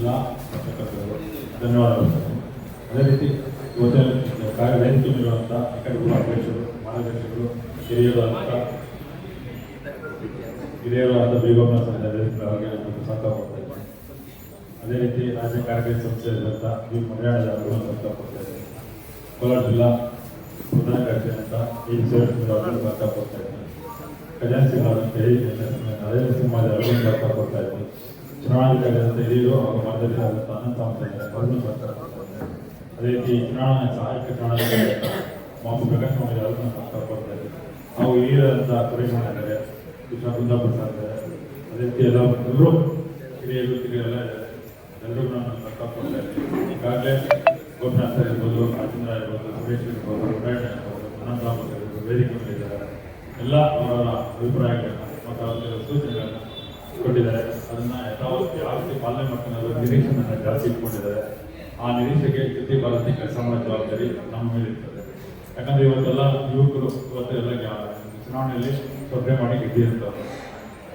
ಎಲ್ಲ ಧನ್ಯವಾದಗಳು. ಅದೇ ರೀತಿ ಇವತ್ತಿನ ಕಾರ್ಯ ವೇದಿಕೆಯಲ್ಲಿರುವಂಥ ಅಕಾಡೆಮಿ ಅಧ್ಯಕ್ಷರು, ಮಾರ್ಗದರ್ಶಕರು ಹಿರಿಯರು ಅಂತ ಹಿರಿಯರು ಅಂತ ಕೊಡ್ತಾ ಇದ್ದೀನಿ ಅದೇ ರೀತಿ ರಾಜ್ಯ ಸಂಸ್ಥೆ ಸಂಸ್ಥೆಯಾದಂಥ ಈ ಮಲಯಾಳದ ಇದ್ದೀನಿ ಕೋಲಾರ ಜಿಲ್ಲಾ ಪ್ರಧಾನ ಕಾರ್ಯದರ್ಶಿ ಅಂತ ಈ ಸೇವಕರು ಅವರಿಗೆ ಸಹಕಾರ ಕೊಡ್ತಾ ಸಿಂಗ್ ಅವರಂತೆ ನರೇಂದ್ರ ಅವರಿಗೆ ಸಹಕಾರ ಕೊಡ್ತಾ ಇದ್ದೀನಿ ಚುನಾವಣಾಧಿಕಾರಿಯಾದಂಥ ಹಿರಿಯರು ಅವರ ಮಧ್ಯದಲ್ಲಿ ಅನಂತ ಬರ್ತಾರೆ. ಅದೇ ರೀತಿ ಚುನಾವಣಾ ಸಹಾಯಕ ಚುನಾವಣಾಧಿಕಾರಿ ಮಾಪು ಪ್ರಕಾಶ್ ಮಾಡಿದ ಅವ್ರನ್ನ ಕೊಡ್ತಾ ಇದ್ದೀನಿ ನಾವು ಹಿರಿಯರಂತ ಸುರೇಶ್ ಮಾಡಿದ್ದಾರೆ. ಕೃಷ್ಣ ಕುಂದಾಪುರ ಇದ್ದಾರೆ ಅದೇ ರೀತಿ ಎಲ್ಲ ಎಲ್ಲರೂ ಹಿರಿಯರು ಹಿರಿಯರೆಲ್ಲ ಎಲ್ಲರಿಗೂ ನಾನು ಇದ್ದೀನಿ ಈಗಾಗಲೇ ಗೋಪಿನಾಥ ಇರ್ಬೋದು, ರಾಜೇಂದ್ರ ಇರ್ಬೋದು, ಸುರೇಶ್ ಇರ್ಬೋದು ನಾರಾಯಣ ಇರ್ಬೋದು ಅನಂತ ರಾಮತ್ ಇರ್ಬೋದು, ವೇದಿಕೆ ಮೇಲೆ ಇದ್ದಾರೆ. ಎಲ್ಲ ಅವರ ಅಭಿಪ್ರಾಯಗಳನ್ನು ಮತ್ತು ಅವರ ಸೂಚನೆಗಳನ್ನು ಕೊಟ್ಟಿದ್ದಾರೆ. ಅದನ್ನ ಯಥಾವತ್ತು ಯಾವ ರೀತಿ ಪಾಲನೆ ಮಾಡ್ತಾರೆ ನಿರೀಕ್ಷೆಯನ್ನು ಜಾಸ್ತಿ ಇಟ್ಕೊಂಡಿದ್ದಾರೆ. ಆ ನಿರೀಕ್ಷೆಗೆ ಕೃತಿ ಬಾರತಿ ಕೆಲಸ ಮಾಡೋ ಜವಾಬ್ದಾರಿ ನಮ್ಮ ಮೇಲೆ ಇರ್ತದೆ. ಯಾಕಂದ್ರೆ ಇವತ್ತೆಲ್ಲ ಯುವಕರು, ಇವತ್ತು ಎಲ್ಲ ಚುನಾವಣೆಯಲ್ಲಿ ಸ್ಪರ್ಧೆ ಮಾಡಿ ಗೆದ್ದಿರ್ತಾರೆ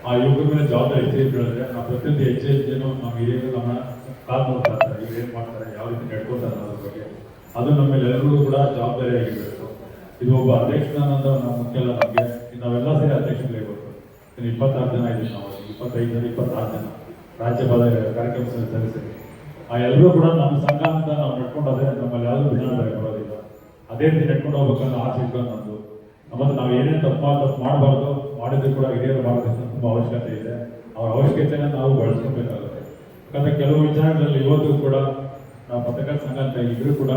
ಆ ಯುವಕರ ಮೇಲೆ ಜವಾಬ್ದಾರಿ ಹೆಚ್ಚು ಹೇಳಿದ್ರೆ ನಾವು ಪ್ರತಿಯೊಂದು ಹೆಚ್ಚು ಹೆಚ್ಚೇನು ನಮ್ಮ ಹಿರಿಯರು ನಮ್ಮ ಕಾದು ನೋಡ್ತಾ ಇವ್ರು ಏನು ಮಾಡ್ತಾರೆ, ಯಾವ ರೀತಿ ನಡ್ಕೋತಾರೆ ಅನ್ನೋದ್ರ ಬಗ್ಗೆ. ಅದು ನಮ್ಮ ಮೇಲೆ ಎಲ್ಲರಿಗೂ ಕೂಡ ಜವಾಬ್ದಾರಿ ಆಗಿರ್ಬೇಕು. ಇದು ಒಬ್ಬ ಅಧ್ಯಕ್ಷನಾನಂದ ನಮ್ಮ ಮುಖ್ಯ ನಮಗೆ. ನಾವೆಲ್ಲ ಸೇರಿ ಅಧ್ಯಕ್ಷಗಳೇ ಇಪ್ಪತ್ತಾರು ಜನ ಇದ್ದೀವಿ ನಾವು. ಇಪ್ಪತ್ತೈದು ಜನ, ಇಪ್ಪತ್ತಾರು ಜನ. ರಾಜ್ಯಪಾಲ ಕಾರ್ಯಕ್ರಮ ಸದಸ್ಯರು ಆ ಎಲ್ಲರೂ ಕೂಡ ನಮ್ಮ ಸಂಘ ಅಂತ ನಾವು ನಡ್ಕೊಂಡೋದ್ರೆ ನಮ್ಮಲ್ಲಿ ಯಾವುದೂ ಭಿನ್ನಾಭಿಪ್ರಾಯ ಬರೋದಿಲ್ಲ ಅದೇ ರೀತಿ ನಡ್ಕೊಂಡು ಹೋಗ್ಬೇಕನ್ನೋ ಆಸೆ ಇಟ್ಕೊಂಡು ನಮ್ದು. ನಮ್ಮದು ನಾವು ಏನೇನು ತಪ್ಪು ತಪ್ಪು ಮಾಡಬಾರ್ದು, ಮಾಡಿದ್ರು ಕೂಡ ಹಿರಿಯರು ಮಾಡಬೇಕು ತುಂಬ ಅವಶ್ಯಕತೆ ಇದೆ. ಅವ್ರ ಅವಶ್ಯಕತೆನ ನಾವು ಬಳಸ್ಕೊಬೇಕಾಗುತ್ತೆ. ಯಾಕಂದರೆ ಕೆಲವು ವಿಚಾರಗಳಲ್ಲಿ ಇವತ್ತು ಕೂಡ ನಾವು ಪತ್ರಕರ್ತ ಸಂಘ ಅಂತ ಇದ್ರು ಕೂಡ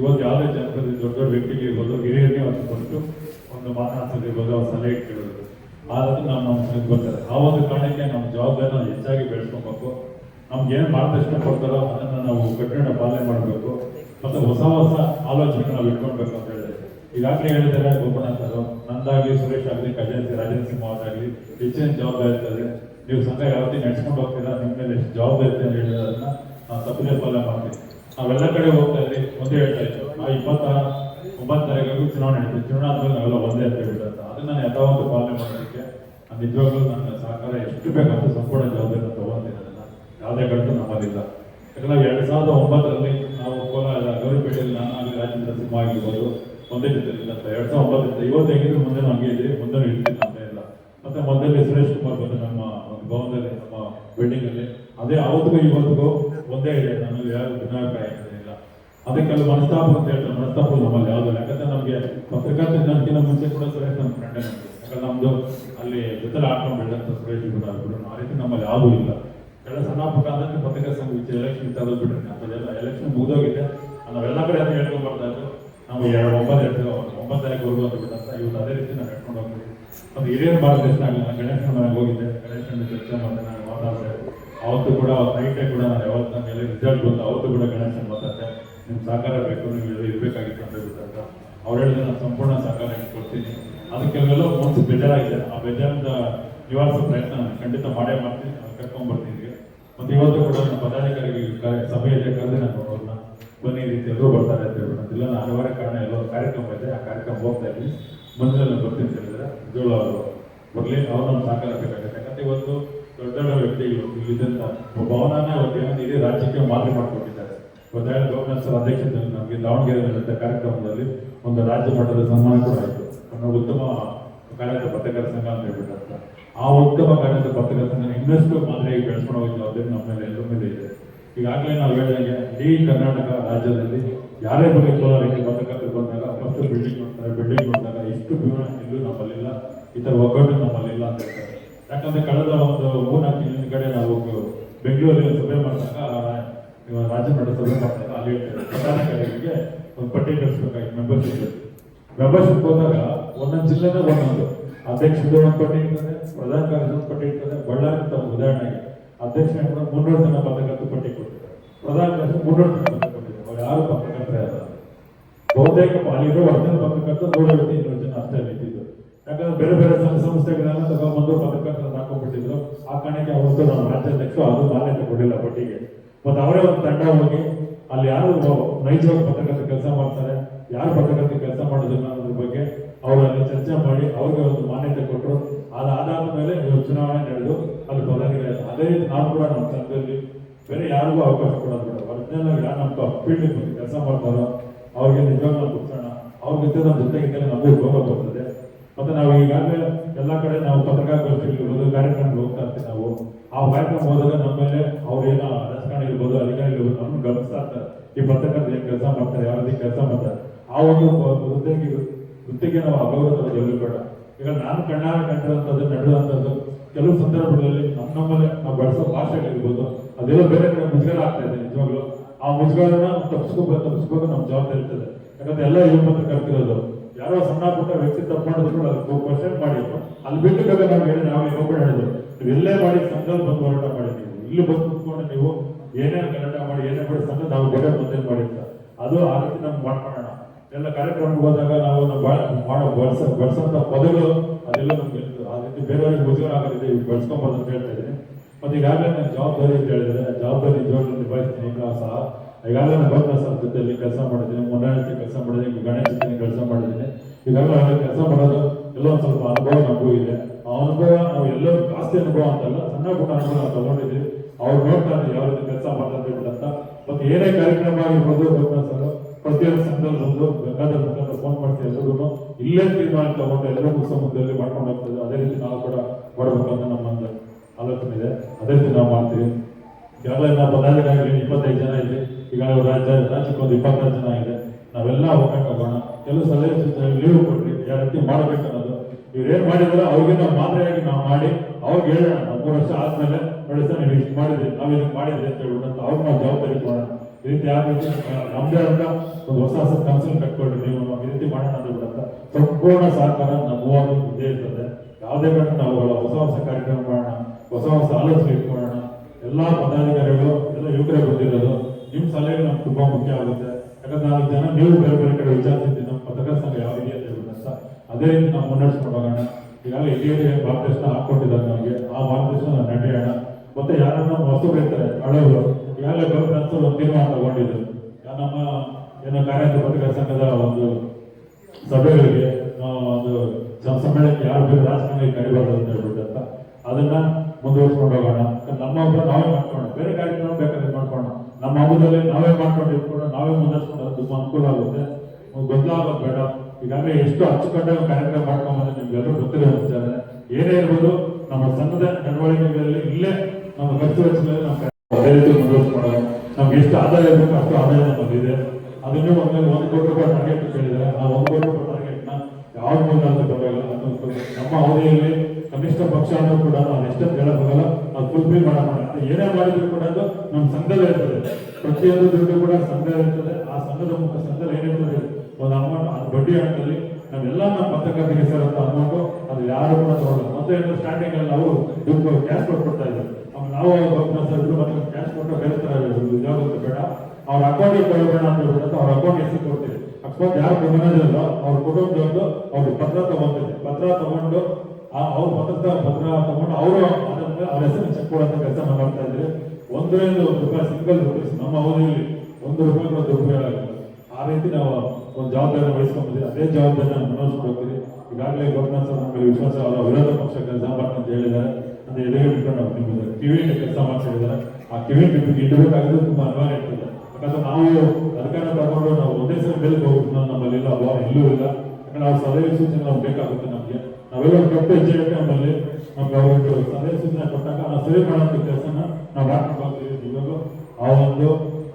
ಇವತ್ತು ಯಾವುದೇ ಜನಪ್ರತಿ ದೊಡ್ಡ ದೊಡ್ಡ ವ್ಯಕ್ತಿಗಳಿರ್ಬೋದು ಹಿರಿಯರಿಗೆ ಒಂದು ಕೊಟ್ಟು ಒಂದು ಮಾತನಾಡ್ಸೋದಿರ್ಬೋದು, ಅವ್ರ ಸಲಹೆ ಕೇಳೋದು ಆದದ್ದು ನಾವು ನಮ್ಮ ಬರ್ತಾರೆ ಆ ಒಂದು ಕಾರಣಕ್ಕೆ ನಮ್ಮ ಜವಾಬ್ದಾರಿನ ಹೆಚ್ಚಾಗಿ ಬೆಳೆಸ್ಕೊಬೇಕು. ನಮ್ಗೆ ಏನು ಮಾರ್ಗದರ್ಶನ ಕೊಡ್ತಾರೋ ಅದನ್ನು ನಾವು ಕಠಿಣ ಪಾಲನೆ ಮಾಡಬೇಕು. ಮತ್ತು ಹೊಸ ಹೊಸ ಆಲೋಚನೆ ನಾವು ಇಟ್ಕೊಳ್ಬೇಕು ಅಂತ ಹೇಳಿದ್ರೆ ಈಗಾಗಲೇ ಹೇಳಿದ್ದಾರೆ ಗೋಪನಾಥ್ ಅವರು, ನಂದಾಗಲಿ, ಸುರೇಶ್ ಆಗಲಿ ಖಜಾನ್ಸಿ ರಾಜೇಂದ್ರ ಸಿಂಹ ಅವರಾಗಲಿ ಹೆಚ್ಚಿನ ಜವಾಬ್ದಾರಿ ಇರ್ತದೆ. ನೀವು ಸಂಘ ಯಾವತ್ತಿ ನಡೆಸ್ಕೊಂಡು ಹೋಗ್ತೀರಾ ನಿಮ್ಮ ಮೇಲೆ ಎಷ್ಟು ಜವಾಬ್ದಾರಿ ಅಂತ ಹೇಳಿರೋದನ್ನ ನಾವು ತಪ್ಪದೇ ಪಾಲನೆ ಮಾಡ್ತೀವಿ ನಾವೆಲ್ಲ ಕಡೆ ಹೋಗ್ತಾ ಇದ್ರಿ, ಒಂದೇ ಹೇಳ್ತಾ ಇತ್ತು ಆ ಇಪ್ಪತ್ತ ಒಂಬತ್ತು ತಾರೀಕು ಚುನಾವಣೆ ನಡೀತು ಚುನಾವಣೆ ನಾವೆಲ್ಲ ಒಂದೇ ಅಂತ ಹೇಳಿದ್ರೆ ಅದನ್ನ ನಾನು ಯಥಾವತ್ತು ಪಾಲನೆ ಮಾಡೋದಕ್ಕೆ ನಿಜವಾಗ್ಲೂ ನನ್ನ ಸಹಕಾರ ಎಷ್ಟು ಬೇಕಂತ ಸಂಪೂರ್ಣ ಜವಾಬ್ದಾರಿ ತಗೊಂತೀನಿ ಯಾವುದೇ ಕಡೆಗೂ ನಮ್ಮದಿಲ್ಲ. ಯಾಕಂದ್ರೆ ನಾವು ಎರಡ್ ಸಾವಿರದ ಒಂಬತ್ತರಲ್ಲಿ ನಾವು ಕೋಲಾರ ಗೌರಿಪೇಟೆಯಲ್ಲಿ ನಾನು ಆಗಲಿ ರಾಜೇಂದ್ರ ಸಿಂಹ ಆಗಿರ್ಬೋದು, ಒಂದೇ ಜೊತೆ ಅಂತ. ಎರಡು ಸಾವಿರದ ಒಂಬತ್ತರಿಂದ ಇವತ್ತು ಹೆಂಗಿದ್ರು ಮುಂದೆ ಹಂಗೆ ಇದ್ದೀವಿ, ಮುಂದೆ ಇರ್ತೀನಿ ಅಂತ ಇಲ್ಲ. ಮತ್ತೆ ಮೊದಲೇ ಸುರೇಶ್ ಕುಮಾರ್ ಬಂದು ನಮ್ಮ ಒಂದು ಭವನದಲ್ಲಿ, ನಮ್ಮ ಬಿಲ್ಡಿಂಗ್ ಅಲ್ಲಿ, ಅದೇ ಅವತ್ತಿಗೂ ಇವತ್ತಿಗೂ ಒಂದೇ ಇದೆ. ನಮಗೆ ಯಾರು ಭಿನ್ನಾಭಿಪ್ರಾಯ ಏನಿಲ್ಲ ಅದಕ್ಕೆಲ್ಲ ಮನಸ್ತಾಪ ಅಂತ ಹೇಳ್ತಾರೆ. ಮನಸ್ತಾಪ ನಮ್ಮಲ್ಲಿ ಯಾವುದಿಲ್ಲ ಯಾಕಂದ್ರೆ ನಮಗೆ ಪತ್ರಕರ್ತ ನನಗಿಂತ ಮುಂಚೆ ಕೂಡ ಸುರೇಶ್ ನಮ್ಮ ಫ್ರೆಂಡೇ ನಮ್ಗೆ ನಮ್ದು ಅಲ್ಲಿ ಜೊತೆಲಿ ಆಡ್ಕೊಂಡು ಬೆಳೆದಂಥ ಸುರೇಶ್ ಆ ರೀತಿ ನಮ್ಮಲ್ಲಿ ಯಾವುದೂ ಇಲ್ಲ. ಎಲ್ಲ ಸಣ್ಣ ಪುಟ್ಟ ಅಂದ್ರೆ ಪತ್ರಿಕಾ ಸಂಘ ಎಲೆಕ್ಷನ್ ತರೋದು ಬಿಟ್ರೆ ಅದೆಲ್ಲ ಎಲೆಕ್ಷನ್ ಮುಗಿದೋಗಿದೆ. ನಾವೆಲ್ಲ ಕಡೆ ಅಂತ ಹೇಳ್ಕೊಂಡು ಬರ್ತಾ ಇದ್ದು ನಾವು ಎರಡು ಒಂಬತ್ತು ಎರಡು ಒಂಬತ್ತು ತಾರೀಕು ಅಂತ ಬಿಟ್ಟಂತ ಇವತ್ತು ಅದೇ ರೀತಿ ನಾವು ಹೇಳ್ಕೊಂಡು ಹೋಗ್ತೀವಿ. ಅದು ಹಿರಿಯರ ಮಾರ್ಗದರ್ಶನ ನಾನು ಗಣೇಶನ ಮನೆಗೆ ಹೋಗಿದ್ದೆ. ಗಣೇಶನ ಚರ್ಚೆ ಮಾಡಿದೆ, ನಾನು ಮಾತಾಡಿದೆ. ಅವತ್ತು ಕೂಡ ನೈಟೇ ಕೂಡ ನಾನು ಯಾವತ್ತು ನನಗೆ ರಿಸಲ್ಟ್ ಬಂತು, ಅವತ್ತು ಕೂಡ ಗಣೇಶನ ಮಾತಾಡಿದೆ. ನಿಮ್ಗೆ ಸಹಕಾರ ಬೇಕು ನೀವು ಇರಬೇಕಾಗಿತ್ತು ಅಂತ ಹೇಳ್ಬಿಟ್ಟಂತ ಅವ್ರು ಹೇಳಿದ್ರೆ, ನಾನು ಸಂಪೂರ್ಣ ಸಹಕಾರ ನಿಮ್ಗೆ ಕೊಡ್ತೀನಿ. ಅದಕ್ಕೆಲ್ಲ ಮನಸ್ಸು ಬೇಜಾರಾಗಿದೆ. ಆ ಬೇಜಾರಿಂದ ನಿವಾರಿಸೋ ಪ್ರಯತ್ನ ಖಂಡಿತ ಮಾಡೇ ಮಾಡ್ತೀನಿ. ಕರ್ಕೊಂಡ್ ಬರ್ತೀನಿ. ಮತ್ತೆ ಇವತ್ತು ಕೂಡ ನನ್ನ ಪದಾಧಿಕಾರಿಗೆ ಕ- ಸಭೆಯಲ್ಲಿ ಕರೆದು ನಾನು ಅವ್ರನ್ನ, ಬನ್ನಿ ರೀತಿ ಎಲ್ಲರೂ ಬರ್ತಾರೆ ಅಂತ ಹೇಳೋಣ ಇಲ್ಲ ನಾನು ಅನಿವಾರ್ಯ ಕಾರಣ ಎಲ್ಲೋ ಕಾರ್ಯಕ್ರಮ ಇದೆ. ಆ ಕಾರ್ಯಕ್ರಮ ಹೋಗ್ತಾ ಇದ್ದೀನಿ. ನಾನು ಬರ್ತೀನಿ ಅಂತ ಹೇಳಿದ್ರೆ ಜೋಳ ಅವರು ಬರಲಿ. ಅವ್ರು ನಮ್ಮ ಸಹಕಾರ ಬೇಕಾಗುತ್ತೆ. ಯಾಕಂದ್ರೆ ಇವತ್ತು ದೊಡ್ಡ ದೊಡ್ಡ ವ್ಯಕ್ತಿಗಳು ಇಲ್ಲಿದ್ದಂಥ ಭವನನೇ ಅವತ್ತು ಏನಂದ್ರೆ ಇಡೀ ರಾಜ್ಯಕ್ಕೆ ಮಾದರಿ ಮಾಡಿಕೊಟ್ಟಿದ್ದಾರೆ. ಇವತ್ತು ಗೌರ್ಮೆಂಟ್ ಸರ್ ಅಧ್ಯಕ್ಷತೆಯಲ್ಲಿ ನಮಗೆ ದಾವಣಗೆರೆ ನಡೆದ ಕಾರ್ಯಕ್ರಮದಲ್ಲಿ ಒಂದು ರಾಜ್ಯ ಮಟ್ಟದ ಸನ್ಮಾನ ಕೂಡ ಆಯಿತು. ಉತ್ತಮ ಕಾರ್ಯದ ಪತ್ರಕರ್ತ ಸಂಘ ಅಂತ ಹೇಳ್ಬಿಟ್ಟು ಆ ಉತ್ತಮ ಕಾರ್ಯದ ಪತ್ರಕರ್ತ ಸಂಘ ಇನ್ನಷ್ಟು ಮಾದರಿಯಾಗಿ ಬೆಳೆಸ್ಕೊಂಡು ಹೋಗಿ ಜವಾಬ್ದಾರಿ ನಮ್ಮ ಮೇಲೆ ಎಲ್ಲರ ಮೇಲೆ ಇದೆ. ಈಗಾಗಲೇ ನಾವು ಹೇಳಿದಂಗೆ ಇಡೀ ಕರ್ನಾಟಕ ರಾಜ್ಯದಲ್ಲಿ ಯಾರೇ ಬಗ್ಗೆ ಕೋಲಾರಕ್ಕೆ ಪತ್ರಕರ್ತರು ಬಂದಾಗ ಫಸ್ಟ್ ಬಿಲ್ಡಿಂಗ್ ಮಾಡ್ತಾರೆ ಬಿಲ್ಡಿಂಗ್ ಮಾಡಿದಾಗ ಇಷ್ಟು ಇದು ನಮ್ಮಲ್ಲಿಲ್ಲ, ಈ ಥರ ಒಗ್ಗಟ್ಟು ನಮ್ಮಲ್ಲಿಲ್ಲ ಅಂತ ಹೇಳ್ತಾರೆ. ಯಾಕಂದ್ರೆ ಕಳೆದ ಒಂದು ಮೂರ್ನಾಲ್ಕು ದಿನದ ಕಡೆ ನಾವು ಬೆಂಗಳೂರಲ್ಲಿ ಸಭೆ ಮಾಡಿದಾಗ ಮಟ್ಟದ ಸಭೆ ಮಾಡಿದಾಗ ಅಲ್ಲಿ ಪ್ರಧಾನ ಕಾರ್ಯಗಳಿಗೆ ಒಂದು ಪಟ್ಟಿ ಕಳಿಸ್ಬೇಕಾಗಿತ್ತು ಮೆಂಬರ್ಶಿಪ್ ಮೆಂಬರ್ಶಿಪ್ ಹೋದಾಗ ಒಂದೊಂದು ಜಿಲ್ಲೆನೇ ಒಂದೊಂದು. ಅಧ್ಯಕ್ಷರು ಒಂದು ಪಟ್ಟಿ ಇರ್ತದೆ ಪ್ರಧಾನ ಕಾರ್ಯದರ್ಶಿ ಒಂದು ಪಟ್ಟಿ ಇರ್ತದೆ ಬಳ್ಳಾರಿ ಒಂದು ಉದಾಹರಣೆಗೆ. ಅಧ್ಯಕ್ಷ ಮುನ್ನೂರು ಜನ ಪತ್ರಕರ್ತರು ಪಟ್ಟಿ ಕೊಟ್ಟಿದ್ದಾರೆ. ಪ್ರಧಾನ ಕಾರ್ಯದರ್ಶಿ ಮುನ್ನೂರು ಜನ ಪತ್ರ ಕೊಟ್ಟಿದ್ದಾರೆ. ಅವ್ರು ಯಾರು ಪತ್ರಕರ್ತರೇ ಅಲ್ಲ ಬಹುತೇಕ ಅಲ್ಲಿರೋ ವರ್ಧನ ಪತ್ರಕರ್ತ ನೂರ ಐವತ್ತು ಇನ್ನೂರು ಜನ ಅಷ್ಟೇ ನಿಂತಿದ್ದು ಯಾಕಂದ್ರೆ ಬೇರೆ ಬೇರೆ ಸಂಘ ಸಂಸ್ಥೆಗಳೆಲ್ಲ ತಗೊಂಡ್ಬಂದು ಪತ್ರಕರ್ತರನ್ನು ಹಾಕೊಂಡ್ಬಿಟ್ಟಿದ್ರು ಆ ಕಾರಣಕ್ಕೆ ಅವರು ನಮ್ಮ ರಾಜ್ಯಾಧ್ಯಕ್ಷರು ಅದು ಮಾನ್ಯತೆ ಕೊಡಲಿಲ್ಲ ಪಟ್ಟಿಗೆ. ಮತ್ತೆ ಅವರೇ ಒಂದು ತಂಡ ಹೋಗಿ ಅಲ್ಲಿ ಯಾರು ನೈಜವಾಗಿ ಪತ್ರಕರ್ತ ಕೆಲಸ ಮಾಡ್ತಾರೆ, ಯಾರು ಪತ್ರಕರ್ತ ಕೆಲಸ ಅವರಲ್ಲಿ ಚರ್ಚೆ ಮಾಡಿ ಅವ್ರಿಗೆ ಒಂದು ಮಾನ್ಯತೆ ಕೊಟ್ಟರು. ಅದಾದ ಮೇಲೆ ನೀವು ಚುನಾವಣೆ ನಡೆದು ಅದು ಬದಲಾಗಿದೆ. ಅದೇ ರೀತಿ ನಾವು ಕೂಡ ನಮ್ಮ ಸಂಘದಲ್ಲಿ ಬೇರೆ ಯಾರಿಗೂ ಅವಕಾಶ ಕೊಡೋದು ಒರಿಜಿನಲ್ ಯಾರು ನಮ್ಮ ಫೀಲ್ಡ್ ಕೆಲಸ ಮಾಡ್ತಾರೋ, ಅವ್ರಿಗೆ ನಿಜವಾಗ್ಲೂ ಕೂರ್ಸೋಣ ಅವ್ರ ಜೊತೆ ನಮ್ಮ ಜೊತೆಗಿದ್ದರೆ ನಮಗೂ ಗೌರವ ಬರ್ತದೆ. ಮತ್ತೆ ನಾವು ಈಗಾಗಲೇ ಎಲ್ಲ ಕಡೆ ನಾವು ಪತ್ರಕಾರಗೋಷ್ಠಿಗಳಿರ್ಬೋದು ಕಾರ್ಯಕ್ರಮಕ್ಕೆ ಹೋಗ್ತಾ ಇರ್ತೀವಿ ನಾವು. ಆ ಕಾರ್ಯಕ್ರಮ ಹೋದಾಗ ನಮ್ಮ ಮೇಲೆ ಅವ್ರೇನೋ ರಾಜಕಾರಣ ಇರ್ಬೋದು, ಅಧಿಕಾರಿಗಳು ನಮ್ಮನ್ನು ಗಮನಿಸ್ತಾ ಇರ್ತಾರೆ. ಈ ಪತ್ರಕರ್ತರು ಏನ್ ಕೆಲಸ ಮಾಡ್ತಾರೆ ಯಾವ ರೀತಿ ಕೆಲಸ ಮಾಡ್ತಾರೆ? ಆ ಒಂದು ವೃತ್ತಿಗೆ ವೃತ್ತಿಗೆ ನಾವು ಅಗೌರವ ಬೇಡ ಈಗ ನಾನು ಕಣ್ಣಾರ ಕಂಡಿರುವಂಥದ್ದು ನಡೆದಂಥದ್ದು ಕೆಲವು ಸಂದರ್ಭಗಳಲ್ಲಿ ನಮ್ಮ ನಮ್ಮಲ್ಲೇ ನಾವು ಬಳಸೋ ಭಾಷೆಗಳಿರ್ಬೋದು, ಅದೆಲ್ಲ ಬೇರೆ ಕಡೆ ಮುಜುಗರ ಆಗ್ತಾ ಇದೆ ನಿಜವಾಗ್ಲೂ. ಆ ಮುಜುಗರನ ತಪ್ಪಿಸ್ಕೋಬೇಕು ತಪ್ಪಿಸ್ಕೋದು ನಮ್ಮ ಜವಾಬ್ದಾರಿ ಇರ್ತದೆ ಯಾಕಂದ್ರೆ ಎಲ್ಲ ಏನು ಮಾತ್ರ ಕರ್ತಿರೋದು. ಯಾರೋ ಸಣ್ಣ ಪುಟ್ಟ ವ್ಯಕ್ತಿ ತಪ್ಪು ಮಾಡಿದ್ರು ಕೂಡ ಅದಕ್ಕೆ ಕ್ವಶನ್ ಮಾಡಿ. ಅಲ್ಲಿ ಬಿಟ್ಟು ಬೇಕಾದ್ರೆ ನಾವು ಹೇಳಿ ನಾವು ಇವಾಗ ಹೇಳಿದ್ರು. ನೀವು ಎಲ್ಲೇ ಮಾಡಿ, ಸಂಘದಲ್ಲಿ ಬಂದು ಹೋರಾಟ ಮಾಡಿ ನೀವು. ಇಲ್ಲಿ ಬಂದು ಕುತ್ಕೊಂಡು ನೀವು ಏನೇ ಗಲಾಟ ಮಾಡಿ, ಏನೇ ಮಾಡಿ ಸಂಘ, ನಾವು ಬೇರೆ ಮುಂದೆ ಮಾಡಿ ಅದು ಆ ರೀತಿ ನಮ್ಗೆ ಮಾಡ್ಕೊಳ್ಳೋಣ. ಎಲ್ಲ ಕಾರ್ಯಕ್ರಮಕ್ಕೆ ಹೋದಾಗ ನಾವು ಮಾಡೋ ಬಳಸ ಬಳಸಂತ ಪದಗಳು ಅದೆಲ್ಲ ನಮ್ಗೆ. ಆ ರೀತಿ ಬೇರೆಯವ್ರಿಗೆ ಮುಜುಗರ ಆಗೋದಿದೆ ಈಗ ಬಳಸ್ಕೊಂಬಾರ್ದು ಅಂತ ಹೇಳ್ತಾ ಇದ್ದೀನಿ. ಮತ್ತೆ ಈಗಾಗಲೇ ನಾನು ಜವಾಬ್ದಾರಿ ಅಂತ ಹೇಳಿದ್ರೆ, ಜವಾಬ್ದಾರಿ ನಿಜವಾಗ್ಲೂ ನಿಭಾಯಿಸ್ತೀನಿ. ಸಹ ಈಗಾಗಲೇ ನಾನು ಗೌರವ ಸರ್ ಜೊತೆಯಲ್ಲಿ ಕೆಲಸ ಮಾಡಿದ್ದೀನಿ ಮೊನ್ನೆ ಕೆಲಸ ಮಾಡಿದ್ದೀನಿ ಗಣೇಶ ಜೊತೆ ಕೆಲಸ ಮಾಡಿದ್ದೀನಿ. ಈಗಾಗಲೇ ಕೆಲಸ ಮಾಡೋದು ಎಲ್ಲ ಒಂದು ಸ್ವಲ್ಪ ಅನುಭವ ನಮಗೂ ಇದೆ. ಆ ಅನುಭವ ನಾವು ಎಲ್ಲರೂ ಜಾಸ್ತಿ ಅನುಭವ ಅಂತಲ್ಲ, ಸಣ್ಣ ಪುಟ್ಟ ಅನುಭವ ನಾವು ತಗೊಂಡಿದ್ದೀವಿ. ಅವ್ರು ನೋಡ್ತಾರೆ ಯಾವ ರೀತಿ ಕೆಲಸ ಮಾಡ್ತಾರೆ ಅಂತ ಮತ್ತೆ ಏನೇ ಕಾರ್ಯಕ್ರಮ ಆಗಿರ್ಬೋದು ಸರ್ ಪ್ರತಿಯೊಂದು ಸಂಘದಲ್ಲಿ ಬೇಕಾದ ಮುಖಾಂತರ ಫೋನ್ ಮಾಡ್ತಾ ಎಲ್ಲರೂ ಇಲ್ಲೇ ತೀರ್ಮಾನ ತಗೊಂಡು ಎಲ್ಲರೂ ಸಮುದ್ರದಲ್ಲಿ ಮಾಡ್ಕೊಂಡು ಹೋಗ್ತದೆ. ಅದೇ ರೀತಿ ನಾವು ಕೂಡ ಮಾಡಬೇಕಂತ ನಮ್ಮೊಂದು ಆಲೋಚನೆ ಇದೆ. ಅದೇ ರೀತಿ ನಾವು ಮಾಡ್ತೀವಿ. ಈಗಾಗಲೇ ನಾವು ಪದಾಧಿಕಾರಿಗಳು ಇಪ್ಪತ್ತೈದು ಜನ ಇದೆ ಈಗಾಗಲೇ ರಾಜ್ಯ, ರಾಜ್ಯಕ್ಕೆ ಒಂದು ಇಪ್ಪತ್ತಾರು ಜನ ಇದೆ. ನಾವೆಲ್ಲ ಹೋಗೋಣ. ಕೆಲವು ಸಲಹೆ ಸೂಚನೆ ಲೀವ್ ಕೊಟ್ರಿ ಯಾವ ರೀತಿ ಮಾಡ್ಬೇಕು ಅನ್ನೋದು. ಇವ್ರು ಏನ್ ಮಾಡಿದ್ರೆ ಅವ್ರಿಗೆ ನಾವು ಮಾದರಿಯಾಗಿ ನಾವು ಮಾಡಿ ಅವ್ರಿಗೆ ಹೇಳೋಣ. ಮೂರು ವರ್ಷ ಆದ್ಮೇಲೆ ನೋಡಿ ಸರ್, ನೀವು ಇಷ್ಟು ಮಾಡಿದ್ರಿ, ನಾವು ಇದಕ್ಕೆ ಮಾಡಿದ್ರಿ ಅಂತ ಹೇಳ್ಬಿಟ್ಟು ಅವ್ರಿಗೆ ನಾವು ಜವಾಬ್ದಾರಿ ಕೊಡೋಣ. ಈ ರೀತಿ ಯಾವ ರೀತಿ ನಮ್ದೇ ಅಂತ ಒಂದು ಹೊಸ ಹೊಸ ಕನಸನ್ನು ಕಟ್ಕೊಳ್ಳಿ ನೀವು ಈ ರೀತಿ ಮಾಡೋಣ ಅಂತ ಸಂಪೂರ್ಣ ಸಹಕಾರ ನಮ್ಮವಾಗಿ ಇದ್ದೇ ಇರ್ತದೆ. ಯಾವುದೇ ಕಾರಣ ನಾವು ಹೊಸ ಹೊಸ ಕಾರ್ಯಕ್ರಮ ಮಾಡೋಣ, ಹೊಸ ಹೊಸ ಆಲೋಚನೆ ಇಟ್ಕೊಳ್ಳೋಣ. ಎಲ್ಲ ಪದಾಧಿಕಾರಿಗಳು, ಎಲ್ಲ ಯುವಕರೇ ಬಂದಿರೋದು ನಿಮ್ಮ ಸಲಹೆ ನಮ್ಗೆ ತುಂಬಾ ಮುಖ್ಯ ಆಗುತ್ತೆ. ಯಾಕಂದ್ರೆ ನಾಲ್ಕು ಜನ, ನೀವು ಬೇರೆ ಬೇರೆ ಕಡೆ ವಿಚಾರಿಸಿದ್ದೀವಿ ನಮ್ಮ ಪತ್ರಕರ್ತ ಸಂಘ ಯಾವ ರೀತಿ ಅಂತ ಹೇಳ್ಬಿಟ್ಟು ಅದೇ ರೀತಿ ನಾವು ಮುನ್ನಡೆಸ್ಕೊಂಡು ಹೋಗೋಣ. ಈಗಾಗಲೇ ಹಿರಿಯರಿಗೆ ಮಾರ್ಗದರ್ಶನ ಹಾಕೊಂಡಿದ್ದಾರೆ ನಮಗೆ. ಆ ಮಾರ್ಗದರ್ಶನ ನಾವು ನಡೆಯೋಣ ಮತ್ತೆ ಯಾರನ್ನ ವಸ್ತು ಬೇಕಾರೆ ಹಳೆಯವರು ಈಗಾಗಲೇ ಗೌರ್ಮೆಂಟ್ ಒಂದು ತೀರ್ಮಾನ ತಗೊಂಡಿದ್ರು. ನಮ್ಮ ಏನೋ ಕಾರ್ಯಾಂತ ಪತ್ರಿಕಾ ಸಂಘದ ಒಂದು ಸಭೆಗಳಿಗೆ ಒಂದು ಸಮ್ಮೇಳನಕ್ಕೆ ಯಾರು ಬೇರೆ ರಾಜಕೀಯ ಕರಿಬಾರ್ದು ಅಂತ ಹೇಳ್ಬಿಟ್ಟು ಅಂತ ಅದನ್ನ ಮುಂದುವರ್ಸ್ಕೊಂಡು ಹೋಗೋಣ. ನಮ್ಮ ಹಬ್ಬ ನಾವೇ ಮಾಡ್ಕೊಳ್ಳೋಣ. ಬೇರೆ ಕಾರ್ಯಕ್ರಮ ಬೇಕಾದ್ರೆ ಮಾಡ್ಕೊಳ್ಳೋಣ. ನಮ್ಮ ಹಬ್ಬದಲ್ಲಿ ನಾವೇ ಮಾಡ್ಕೊಂಡು ಇಟ್ಕೊಂಡು ನಾವೇ ಮುಂದುವರ್ಸ್ಕೊಂಡು ತುಂಬಾ ಅನುಕೂಲ ಆಗುತ್ತೆ. ಬದಲಾಗೋದು ಬೇಡ. ಈಗಾಗಲೇ ಎಷ್ಟು ಅಚ್ಚುಕಟ್ಟಾಗಿ ಕಾರ್ಯಕ್ರಮ ಮಾಡ್ಕೊಂಡ್ಬಂದ್ರೆ ನಿಮ್ಗೆಲ್ಲರೂ ಗೊತ್ತಿರೋ ವಿಚಾರ. ಏನೇ ಇರ್ಬೋದು ನಮ್ಮ ಸಂಘದ ನಡವಳಿಕೆಗಳಲ್ಲಿ ಇಲ್ಲೇ ನಮ್ಮ ಖರ್ಚು ವೆಚ್ಚಗಳಲ್ಲಿ ನಾವು ಅದೇ ರೀತಿ ಮುಂದುವರ್ಸ್ಕೊಳ್ಳೋಣ ನಮ್ಗೆ ಎಷ್ಟು ಆದಾಯ ಇರಬೇಕು ಅಷ್ಟು ಆದಾಯ ನಮ್ಮಲ್ಲಿದೆ ಅದನ್ನು ಒಂದು ಒಂದು ಕೋಟಿ ರೂಪಾಯಿ ಟಾರ್ಗೆಟ್ ಕೇಳಿದ್ದಾರೆ ಆ ಒಂದು ಕೋಟಿ ರೂಪಾಯಿ ಟಾರ್ಗೆಟ್ನ ಯಾವ ಮೂಲಕ ಅಂತ ಬರೋಲ್ಲ ನಮ್ಮ ಅವಧಿಯಲ್ಲಿ ಕನಿಷ್ಠ ಪಕ್ಷ ಅನ್ನೋ ಕೂಡ ನಾವು ಎಷ್ಟೊಂದು ಹೇಳೋಕ್ಕಾಗಲ್ಲ ಅದು ಫುಲ್ಫಿಲ್ ಮಾಡೋಣ ಏನೇ ಮಾಡಿದ್ರು ಕೂಡ ಅದು ನಮ್ಮ ಸಂಘದಲ್ಲಿ ಇರ್ತದೆ. ಪ್ರತಿಯೊಂದು ದುಡ್ಡು ಕೂಡ ಸಂಘ ಇರ್ತದೆ. ಆ ಸಂಘದ ಮುಖ ಸಂಘದಲ್ಲಿ ಏನಿರ್ತದೆ ಒಂದು ಅಮೌಂಟ್ ಅದು ಬಡ್ಡಿ ಹಣದಲ್ಲಿ ನಾವೆಲ್ಲ ನಮ್ಮ ಪತ್ರಕರ್ತರಿಗೆ ಸೇರಂತ ಅಮೌಂಟ್ ಅದು ಯಾರು ಕೂಡ ತಗೊಳ್ಳಲ್ಲ ಮತ್ತೆ ಸ್ಟಾರ್ಟಿಂಗ್ ಅಲ್ಲಿ ನಾವು ದುಡ್ಡು ಕ್ಯಾಶ್ ಕೊಡ್ತಾ ಇದ್ವಿ ಅವ್ರು ನಾವು ಮತ್ತೆ ಕ್ಯಾಶ್ ಕೊಟ್ಟು ಬೇರೆ ತರ ಉದ್ಯೋಗಕ್ಕೆ ಬೇಡ. ಅವ್ರ ಅಕೌಂಟಿಗೆ ಕೊಡಬೇಡ ಅಂತ ಹೇಳ್ಬಿಟ್ಟು ಅವ್ರ ಅಕೌಂಟ್ ಹೆಸರು ಕೊಡ್ತೀವಿ. ಅಕೌಂಟ್ ಯಾರು ಗಮನದಿಲ್ಲ ಅವ್ರ ಕುಟುಂಬದೊಂದು ಅವ್ರಿಗೆ ಪತ್ರ ತಗೊಂಡಿದೆ ಪತ್ರ ತಗೊಂಡು ಅವ್ರ ಪತ್ರದ ಪತ್ರ ತಗೊಂಡು ಅವರು ಅದನ್ನ ಅವ್ರ ಹೆಸರು ಚೆಕ್ ಕೊಡೋ ಕೆಲಸ ಮಾಡ್ತಾ ಇದ್ರೆ ಒಂದು ರೂಪಾಯಿ ಸಿಂಗಲ್ ರುಪೀಸ್ ನಮ್ಮ ಅವಧಿಯಲ್ಲಿ ಒಂದು ರೂಪಾಯಿ ಕೂಡ ದುರುಪಯೋಗ ಆ ರೀತಿ ನಾವು ಒಂದು ಜವಾಬ್ದಾರಿ ವಹಿಸ್ಕೊಂಡಿದ್ದೀವಿ ಅದೇ ಜವಾಬ್ದಾರಿ ನಾವು ಹೋಗ್ತೀವಿ ಈಗಾಗಲೇ ಗೋಪಿನಾಥ್ ಸರ್ ನಮಗೆ ವಿಶ್ವಾಸ ಅವರ ವಿರೋಧ ಪಕ್ಷ ಕೆಲಸ ಮಾಡ್ತಂತ ಅಂತ ಹೇಳಿದ್ದಾರೆ. ಅಂತ ಎದುರು ಇಟ್ಕೊಂಡು ನಾವು ನಿಮ್ಗೆ ಕಿವಿಯಿಂದ ಕೆಲಸ ಮಾಡ್ತಿದ್ದಾರೆ ಆ ಕಿವಿ ಬಿಟ್ಟು ಇಡಬೇಕಾಗಿದ್ದು ತುಂಬಾ ಅನಿವಾರ್ಯ ಇರ್ತದೆ ಯಾಕಂದ್ರೆ ನಾವು ಅಧಿಕಾರ ತಗೊಂಡು ನಾವು ಒಂದೇ ಸಲ ಮೇಲೆ ಹೋಗ್ಬಿಟ್ಟು ನಮ್ಮಲ್ಲಿಲ್ಲ ಅಲ್ವಾ ಇಲ್ಲೂ ಇಲ್ಲ. ಯಾಕಂದ್ರೆ ನಾವು ಸಲಹೆ ಸೂಚನೆ ನಾವು ಬೇಕಾಗುತ್ತೆ ನಮಗೆ. ನಾವೆಲ್ಲ ಕೆಟ್ಟ ಹೆಜ್ಜೆ ಇಟ್ಟೆ ನಮ್ಮಲ್ಲಿ ನಮ್ಗೆ ಅವ್ರಿಗೆ ಸಲಹೆ ಸೂಚನೆ ಕೊಟ್ಟಾಗ ನಾವು ಸರಿ ಮಾಡೋಂಥ ಕೆಲಸನ ನಾವು ಮಾಡ್ಕೊಂಡು ಹೋಗ್ತೀವಿ ಇವಾಗ ಆ ಒಂದು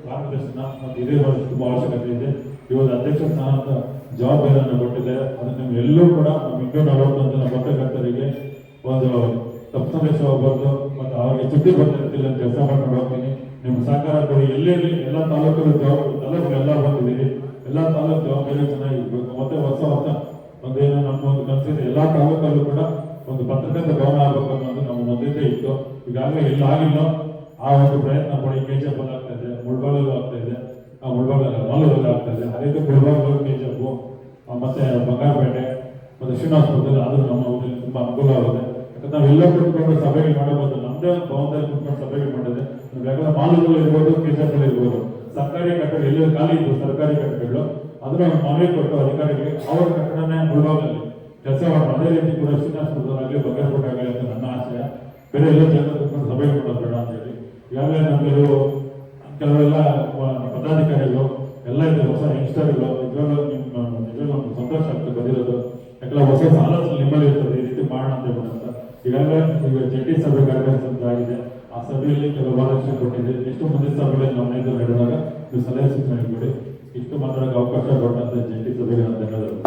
ಮಾರ್ಗದರ್ಶನ ಮತ್ತು ಇದೇ ಒಂದು ತುಂಬಾ ಅವಶ್ಯಕತೆ ಇದೆ. ಇವತ್ತು ಅಧ್ಯಕ್ಷ ಸ್ಥಾನದ ಜವಾಬ್ದಾರಿಯನ್ನು ಕೊಟ್ಟಿದೆ ಅದನ್ನು ಎಲ್ಲರೂ ಎಲ್ಲೂ ಕೂಡ ನಮ್ಮ ಇಂಡೋ ನಲವತ್ತೊಂದು ನಮ್ಮ ಪತ್ರಕರ್ತರಿಗೆ ಒಂದು ತಪ್ಪು ಸಂದೇಶ ಹೋಗ್ಬಾರ್ದು ಮತ್ತು ಅವ್ರಿಗೆ ಚುಟ್ಟಿ ಬರ್ತಿರ್ತಿಲ್ಲ ಕೆಲಸ ಮಾಡ್ಕೊಂಡು ಹೋಗ್ತೀನಿ. ನಿಮ್ಮ ಸಹಕಾರ ಕೊಡಿ. ಎಲ್ಲೆಲ್ಲಿ ಎಲ್ಲ ತಾಲೂಕಲ್ಲಿ ಜವಾಬ್ದಾರಿ ತಾಲೂಕು ಎಲ್ಲ ಬಂದಿದ್ದೀರಿ ಎಲ್ಲ ತಾಲೂಕು ಜವಾಬ್ದಾರಿ ಚೆನ್ನಾಗಿರ್ಬೇಕು ಮತ್ತೆ ಹೊಸ ಹೊಸ ಒಂದೇನೋ ನಮ್ಮ ಒಂದು ಕನಸಿದೆ. ಎಲ್ಲ ತಾಲೂಕಲ್ಲೂ ಕೂಡ ಒಂದು ಪತ್ರಕರ್ತ ಗೌರವ ಆಗಬೇಕು ಅನ್ನೋದು ನಮ್ಮ ಮೊದಲಿಂದ ಇತ್ತು. ಈಗಾಗಲೇ ಎಲ್ಲ ಆಗಿಲ್ಲ. ಆ ಒಂದು ಪ್ರಯತ್ನ ಪಡಿ. ಕೆ ಜಿ ಎಫ್ ಆಗ್ತಾ ಇದೆ ಮುಳ್ಬಾಗಲು ಆಗ್ತಾ ಇದೆ, ಆ ಮುಳ್ಬಾಗಲ ಮಾಲೂರಲ್ಲಿ ಆಗ್ತಾ ಇದೆ. ಅದೇ ರೀತಿ ಮುಳ್ಬಾಗಲು ಎಫ್ ಮತ್ತೆ ಬಂಗಾರಪೇಟೆ, ಮತ್ತೆ ಶ್ರೀನಿವಾಸಪುರದಲ್ಲಿ ಅದು ನಮ್ಮ ಊರಿಗೆ ತುಂಬಾ ಅನುಕೂಲ ಆಗುತ್ತೆ. ಯಾಕಂದ್ರೆ ನಾವೆಲ್ಲ ಕೂತ್ಕೊಂಡು ಸಭೆಗೆ ಮಾಡಬಹುದು ನಮ್ದೇ ಒಂದು ಭವನದಲ್ಲಿ ಕುತ್ಕೊಂಡು ಸಭೆಗಳು ಯಾಕಂದ್ರೆ ಇರ್ಬೋದು ಸರ್ಕಾರಿ ಕಟ್ಟಡ ಎಲ್ಲೋ ಖಾಲಿ ಇದ್ದು ಸರ್ಕಾರಿ ಕಟ್ಟಡಗಳು ಅದರ ಒಂದು ಮನವಿ ಕೊಟ್ಟು ಅಧಿಕಾರಿಗಳಿಗೆ, ಅವರ ಕಟ್ಟಡನೇ ಮುಳುಗಾಗಲಿ ಕೆಲಸ ಮಾಡೋಣ ಅದೇ ರೀತಿ ಕೂಡ ಶ್ರೀನಿವಾಸಪುರದಲ್ಲಾಗಲಿ ಬಗೆಹರಿಸಬೇಕಾಗಲಿ ಅಂತ ನನ್ನ ಆಶಯ ಬೇರೆ ಎಲ್ಲ ಜನ ಸಭೆ ಕೊಡಬೇಡ ಬೇಡ ಅಂತ ಹೇಳಿ. ಈಗಾಗಲೇ ನಮ್ಮದು ಕೆಲವೆಲ್ಲ ಪದಾಧಿಕಾರಿಗಳು, ಎಲ್ಲ ಇದೆ, ಹೊಸ ಯಂಗ್ಸ್ಟರ್ಗಳು, ನಿಜವಾಗ್ಲೂ ನಿಮ್ಮ ನಿಜವಾಗ್ಲೂ ನಮ್ಗೆ ಸಂತೋಷ ಆಗ್ತದೆ ಬಂದಿರೋದು ಯಾಕಂದ್ರೆ ಹೊಸ ಆಲೋಚನೆ ನಿಮ್ಮಲ್ಲಿ ಇರ್ತದೆ, ಈ ರೀತಿ ಮಾಡೋಣ ಅಂತ ಅಂತ ಈಗಾಗಲೇ ಈಗ ಜಂಟಿ ಸಭೆ ಕಾರ್ಯಕ್ರಮ ಸಭೆಯಲ್ಲಿ ಕೆಲವು ಮಾರ್ಗದರ್ಶನ ಕೊಟ್ಟಿದೆ ಎಷ್ಟು ಮಂದಿ ಸಭೆಗಳಲ್ಲಿ ಮನೆಯಿಂದ ಹೇಳಿದಾಗ ನೀವು ಸಲಹೆ ಸೂಚನೆ ಕೊಡಿ. ಇಷ್ಟು ಮಾತಾಡೋಕೆ ಅವಕಾಶ ಕೊಟ್ಟಂತ ಜಂಟಿ ಸಭೆಗಳಂತ ನಾನು